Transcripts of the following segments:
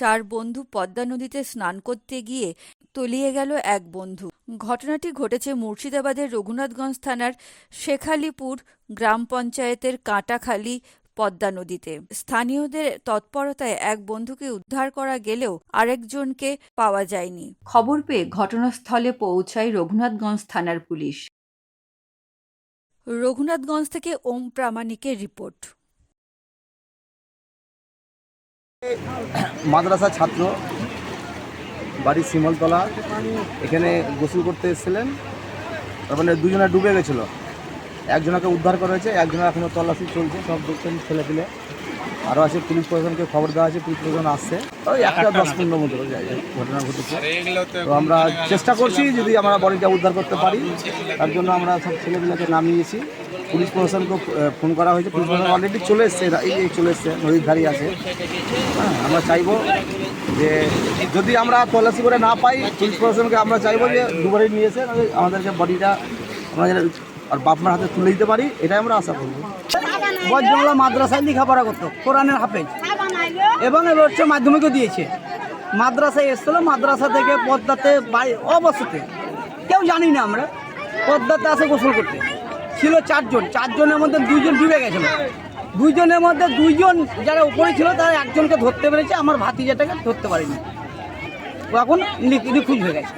চার বন্ধু পদ্মা নদীতে স্নান করতে গিয়ে তলিয়ে গেল এক বন্ধু। ঘটনাটি ঘটেছে মুর্শিদাবাদের রঘুনাথগঞ্জ থানার শেখালিপুর গ্রাম পঞ্চায়েতের কাঁটাখালী পদ্মা নদীতে। স্থানীয়দের তৎপরতায় এক বন্ধুকে উদ্ধার করা গেলেও আরেকজনকে পাওয়া যায়নি। খবর পেয়ে ঘটনাস্থলে পৌঁছায় রঘুনাথগঞ্জ থানার পুলিশ। রঘুনাথগঞ্জ থেকে ওম প্রামাণিকের রিপোর্ট। মাদ্রাসা ছাত্র বাড়ি শিমলতলা। এখানে গোসল করতে এসেছিলেন। তার মানে দুজনে ডুবে গেছিল। একজনকে উদ্ধার করা হয়েছে, একজনের এখনও তল্লাশি চলছে, সব দেখছেন ছেলে পেলে আরও আছে পুলিশ প্রশাসনকে খবর দেওয়া আছে পুলিশ প্রশাসন আসছে। ওই একটা দশ পনেরো মতো ঘটনা ঘটেছে। তো আমরা চেষ্টা করছি যদি আমরা বডিটা উদ্ধার করতে পারি তার জন্য আমরা সব ছেলেগুলোকে নামিয়েছি পুলিশ প্রশাসনকে ফোন করা হয়েছে। পুলিশ প্রশাসন অলরেডি চলে এসছে এই এই চলে এসছে নদীর ধারেই আছে। হ্যাঁ আমরা চাইব যে যদি আমরা তল্লাশি করে না পাই পুলিশ প্রশাসনকে আমরা চাইব যে দুবারই নিয়ে এসে নাহলে আমাদেরকে বডিটা আমরা যেন আর বাপমার হাতে তুলে দিতে পারি এটাই আমরা আশা করব। বজরংলা মাদ্রাসায় লেখাপড়া করতো কোরআনের হাফেজ। এবং এবার হচ্ছে মাধ্যমিকও দিয়েছে। মাদ্রাসায় এসেছিল মাদ্রাসা থেকে পদ্মাতে বাড়ি অবশ্যতে কেউ জানি না আমরা। পদ্মাতে আসে গোসল করতে। ছিল চারজন। চারজনের মধ্যে দুইজন ডুবে গেছিল। দুইজনের মধ্যে দুইজন যারা উপরে ছিল তারা একজনকে ধরতে পেরেছে। আমার ভাতিজাটাকে ধরতে পারিনি। এখন নিখোঁজ হয়ে গেছে।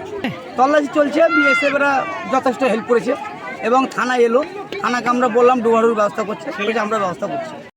তল্লাশি চলছে বিএসএফরা যথেষ্ট হেল্প করেছে। এবং থানা এলো। থানাকে আমরা বললাম ডুবারুর ব্যবস্থা করছে। সেটা আমরা ব্যবস্থা করছি।